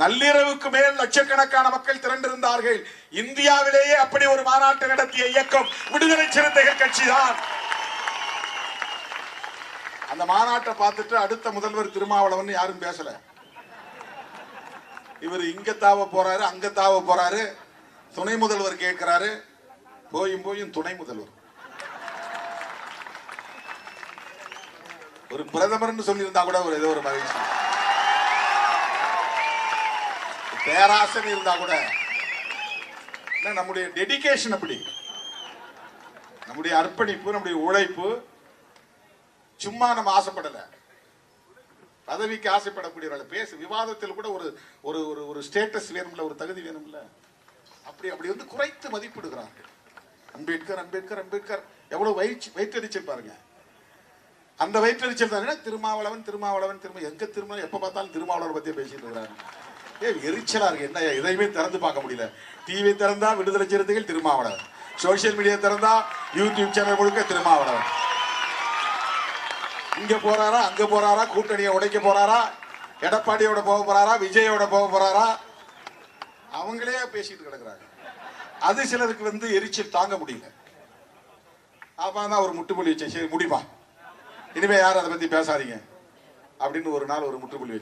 நள்ளிரவுக்கு மேல் லட்சக்கணக்கான மக்கள் திரண்டிருந்தார்கள். இந்தியாவிலேயே அப்படி ஒரு மாநாட்டை நடத்திய இயக்கம் விடுதலை சிறுத்தைகள் கட்சிதான். அந்த மாநாட்டை பார்த்துட்டு அடுத்த முதல்வர் திருமாவளவன் யாரும் பேசல. இவர் இங்க தாவ போறாரு அங்க தாவ போறாரு. துணை முதல்வர் கேட்கிறாரு. போயும் போயும் துணை முதல்வர். ஒரு பிரதமர்னு சொல்லியிருந்தா கூட ஒரு ஏதோ ஒரு மகிழ்ச்சி. பேராசன் இருந்தா கூட நம்முடைய டெடிகேஷன் அப்படி? நம்முடைய அர்ப்பணிப்பு நம்முடைய உழைப்பு சும்மா நம்ம ஆசைப்படல. பதவிக்கு ஆசைப்படக்கூடியவர்கள் பேசு விவாதத்தில் கூட ஒரு ஒரு ஒரு ஒரு ஸ்டேட்டஸ் வேணும்ல ஒரு தகுதி வேணும்ல? அப்படி அப்படி வந்து குறைத்து மதிப்பிடுகிறார்கள். அம்பேத்கர் அம்பேத்கர் அம்பேத்கர் எவ்வளவு வயிற்று வயிற்றெரிச்சல் பாருங்க. அந்த வயிற்றெரிச்சல் தான் திருமாவளவன் திருமாவளவன் திரும்ப எங்க திரும்ப எப்ப பார்த்தாலும் திருமாவளவன் பத்தியே பேசிட்டு இருக்கிறாங்க ஏன் எரிச்சலா இருக்கு. என்ன எதையுமே திறந்து பார்க்க முடியல. டிவி திறந்தா விடுதலை சிறுத்தைகள் திருமாவளவன். சோசியல் மீடியா திறந்தா யூடியூப் சேனல் முழுக்க திருமாவளவன். இங்க போறாரா அங்க போறாரா கூட்டணியை உடைக்க போறாரா எடப்பாடியோட போக போறாரா விஜயோட போக போறாரா? அவங்களே பேசிட்டு கிடக்குறாங்க. அது சிலருக்கு வந்து எரிச்சல் தாங்க முடியல. அப்ப தான் ஒரு முட்டுப்புள்ளி வச்சேன். சரி முடியுமா? இனிமே யாரும் அதை பத்தி பேசாதீங்க. அப்படின்னு ஒரு நாள் ஒரு முற்றுப்புள்ளி வச்சு